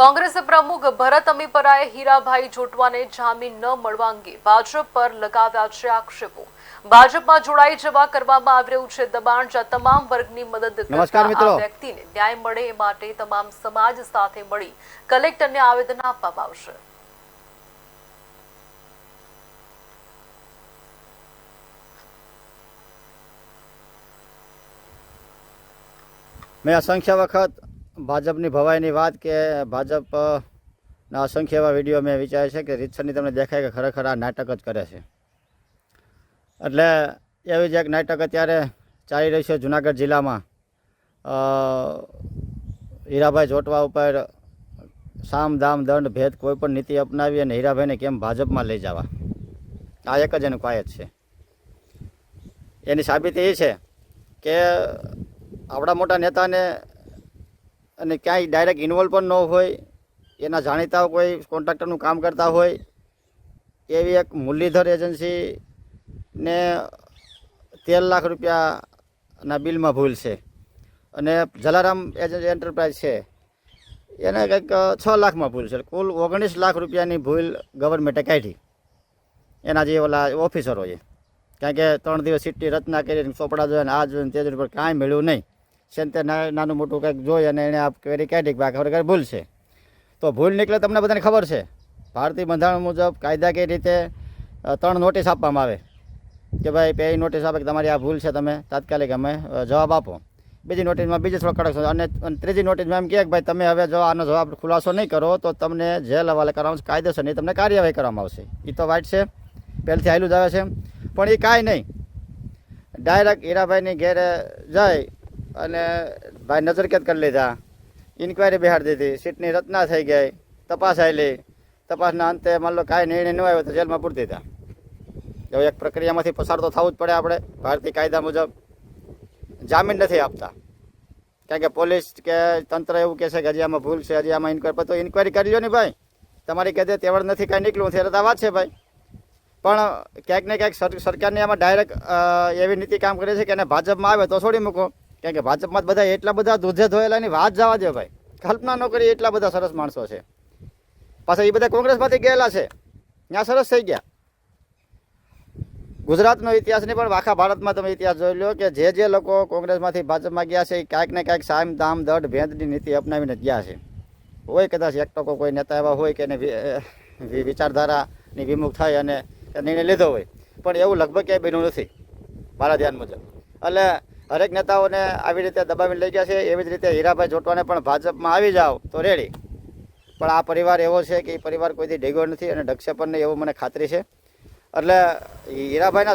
કોંગ્રેસ પ્રમુખ ભરત અમીપરાએ હીરાભાઈ જોટવાને જામીન ન મળવા અંગે ભાજપ પર લગાવ્યા છે આક્ષેપો ભાજપમાં જોડાઈ જવા કરવામાં આવી રહ્યું છે દબાણ જ્યાં તમામ વર્ગની મદદ નમસ્કાર મિત્રો. વ્યક્તિને ન્યાય મળે એ માટે તમામ સમાજ સાથે મળી કલેક્ટરને આવેદન આપવામાં આવશે મેં અસંખ્ય વખત ભાજપની ભવાઈની વાત કે ભાજપના અસંખ્ય એવા વીડિયો મેં વિચાર્યા છે કે રીતસરની તમને દેખાય કે ખરેખર આ નાટક જ કરે છે. એટલે એવી જ એક નાટક અત્યારે ચાલી રહ્યું છે જુનાગઢ જિલ્લામાં. હીરાભાઈ જોટવા ઉપર સામ, દામ, દંડ, ભેદ કોઈ પણ નીતિ અપનાવી અને હીરાભાઈને કેમ ભાજપમાં લઈ જવા? આ એક જ એનું કાયદ છે. એની સાબિતી એ છે કે આપણા મોટા નેતાને અને ક્યાંય ડાયરેક્ટ ઇન્વોલ્વ પણ ન હોય, એના જાણીતા કોઈ કોન્ટ્રાક્ટરનું કામ કરતા હોય, એવી એક મુરલીધર એજન્સીને તેર લાખ રૂપિયાના બિલમાં ભૂલ છે. અને જલારામ એજન્સી એન્ટરપ્રાઇઝ છે. એને કંઈક છ લાખમાં ભૂલ છે. કુલ ઓગણીસ લાખ રૂપિયાની ભૂલ ગવર્મેન્ટે કાઢી. એના જે ઓલા ઓફિસરોએ કારણ કે ત્રણ દિવસ સિટી રચના કરી, ચોપડા ને આ જોઈને તે જોઈને કાંઈ મળ્યું નહીં. છે ને તે ના- નાનું મોટું કંઈક જોઈ અને એણે આ ક્વેરી કાઢી કે ખબર ખરેખર ભૂલ છે. તો ભૂલ નીકળે તમને બધાને ખબર છે. ભારતીય બંધારણ મુજબ કાયદાકીય રીતે ત્રણ નોટિસ આપવામાં આવે. કે ભાઈ પહેલી નોટિસ આપે કે તમારી આ ભૂલ છે, તમે તાત્કાલિક અમે જવાબ આપો. બીજી નોટિસમાં બીજી થોડો કડક અને ત્રીજી નોટિસમાં એમ કહે કે ભાઈ તમે હવે જો આનો જવાબ ખુલાસો નહીં કરો, તો તમને જેલ હવાલે કરવામાં આવશે કાયદેસર નહીં તમને કાર્યવાહી કરવામાં આવશે. એ તો વાઇટ છે. પહેલથી આવેલું જ આવે છે. પણ એ કાંઈ નહીં. ડાયરેક્ટ હીરાભાઈની ઘેરે જઈ અને ભાઈ નજરકેદ કરી લીધા. ઇન્કવાયરી બિહાર દીધી. સીટની રચના થઈ ગઈ. તપાસ આવેલી તપાસના અંતે માન લો કાંઈ નિર્ણય ન આવ્યો તો જેલમાં પૂરી દીધા. હવે એક પ્રક્રિયામાંથી પસાર તો થવું જ પડે આપણે. ભારતીય કાયદા મુજબ જામીન નથી આપતા. કારણ કે પોલીસ કે તંત્ર એવું કહે છે કે હજી આમાં ભૂલ છે, હજી આમાં ઇન્કવાયરી તો ઇન્કવાયરી કરી લો ને ભાઈ. તમારી કહેતે તેવડ નથી કાંઈ નીકળ્યું. ત્યારે તો વાત છે ભાઈ. પણ ક્યાંક ને ક્યાંક સરકારની આમાં ડાયરેક્ટ એવી નીતિ કામ કરે છે કે એને ભાજપમાં આવે તો છોડી મૂકો. કારણ કે ભાજપમાં બધા એટલા બધા દૂધે ધોયેલાની વાત જવા દે ભાઈ. કલ્પના ન કરી એટલા બધા સરસ માણસો છે. પાછા એ બધા કોંગ્રેસમાંથી ગયેલા છે. ત્યાં સરસ થઈ ગયા. ગુજરાતનો ઇતિહાસ નહીં, પણ આખા ભારતમાં તમે ઇતિહાસ જોઈ લો કે જે જે લોકો કોંગ્રેસમાંથી ભાજપમાં ગયા છે, એ ક્યાંક ને ક્યાંક સામ, દામ, દઢ, ભેદની નીતિ અપનાવીને ગયા છે. હોય કદાચ એક ટકો કોઈ નેતા એવા હોય કે એને વિચારધારાની વિમુખ થાય અને નિર્ણય લીધો હોય. પણ એવું લગભગ ક્યાંય બન્યું નથી, મારા ધ્યાન મુજબ. એટલે હરેક નેતાઓને આવી રીતે દબાવીને લઈ ગયા છે. એવી જ રીતે હીરાભાઈ જોટવાને પણ ભાજપમાં આવી જાઓ તો રેડી. પણ આ પરિવાર એવો છે કે એ પરિવાર કોઈથી ડેગો નથી અને ડગશે પણ નહીં એવું મને ખાતરી છે. એટલે હીરાભાઈના